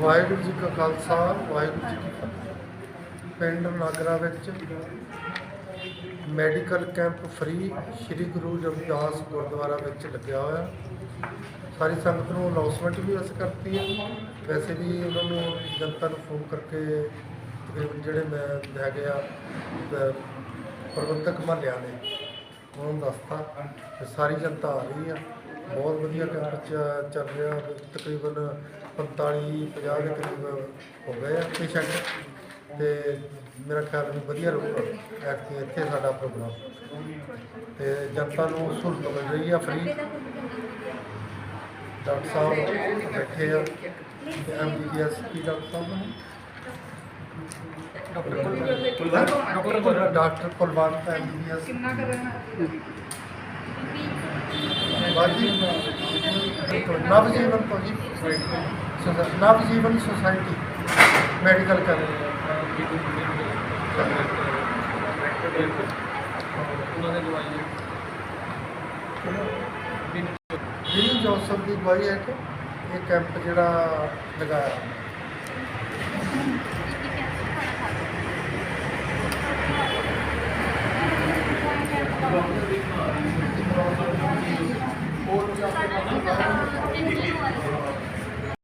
ਵਾਹਿਗੁਰੂ ਜੀ ਕਾ ਖਾਲਸਾ, ਵਾਹਿਗੁਰੂ ਜੀ ਕੀ ਫਤਿਹ। ਪਿੰਡ ਨਾਗਰਾ ਵਿੱਚ medical camp free Sri Guru Ravidas gurdwara ਵਿੱਚ ਲੱਗਿਆ ਹੋਇਆ। ਸਾਰੀ ਸੰਗਤ ਨੂੰ ਅਨਾਉਂਸਮੈਂਟ ਵੀ ਅਸ ਕਰਤੀ ਹੈ। ਵੈਸੇ ਵੀ ਉਹਨਾਂ ਨੂੰ ਜਨਤਾ ਨੂੰ ਫੋਨ ਕਰਕੇ ਤਕਰੀਬਨ ਜਿਹੜੇ ਮੈਂ ਹੈਗੇ ਆ ਪ੍ਰਬੰਧਕ ਮਹੱਲਿਆਂ ਨੇ ਉਹਨਾਂ ਨੂੰ ਦੱਸਤਾ ਤੇ ਸਾਰੀ ਜਨਤਾ ਆ ਰਹੀ ਆ। ਬਹੁਤ ਵਧੀਆ ਕੈਂਪ ਚ- ਚੱਲ ਰਿਹਾ। ਤਕਰੀਬਨ 45 50 ਦੇ ਕਰੀਬ ਹੋ ਗਏ ਆ ਪੇਸ਼ੈਂਟ ਤੇ ਮੇਰਾ ਖਿਆਲ ਵੀ ਵਧੀਆ ਰਹੂਗਾ ਐਤਕੀ ਇੱਥੇ ਸਾਡਾ ਪ੍ਰੋਗਰਾਮ ਤੇ ਜਨਤਾ ਨੂੰ ਸਹੂਲਤ ਮਿਲ ਰਹੀ ਆ ਫ੍ਰੀ ਡਾਕਟਰ ਸਾਹਿਬ ਬੈਠੇ ਆ। ਐਮਬੀਬੀਐਸ ਕੀ ਡਾਕਟਰ ਸਾਹਿਬ ਨੇ। ਡਾਕਟਰ ਕੁਲਵੰਤ ਐਮਬੀਬੀਐਸ ਕਿੰਨਾ ਨਵ ਜੀਵਨ ਤੋਂ ਜੀ ਸੁਸਾ- Nav Jeevan society medical camp ਜੀ ਜੋਸਫ ਦੀ ਗਵਾਹੀ ਹੈ ਕਿ ਇਹ ਕੈਂਪ ਜਿਹੜਾ ਲਗਾਇਆ এবং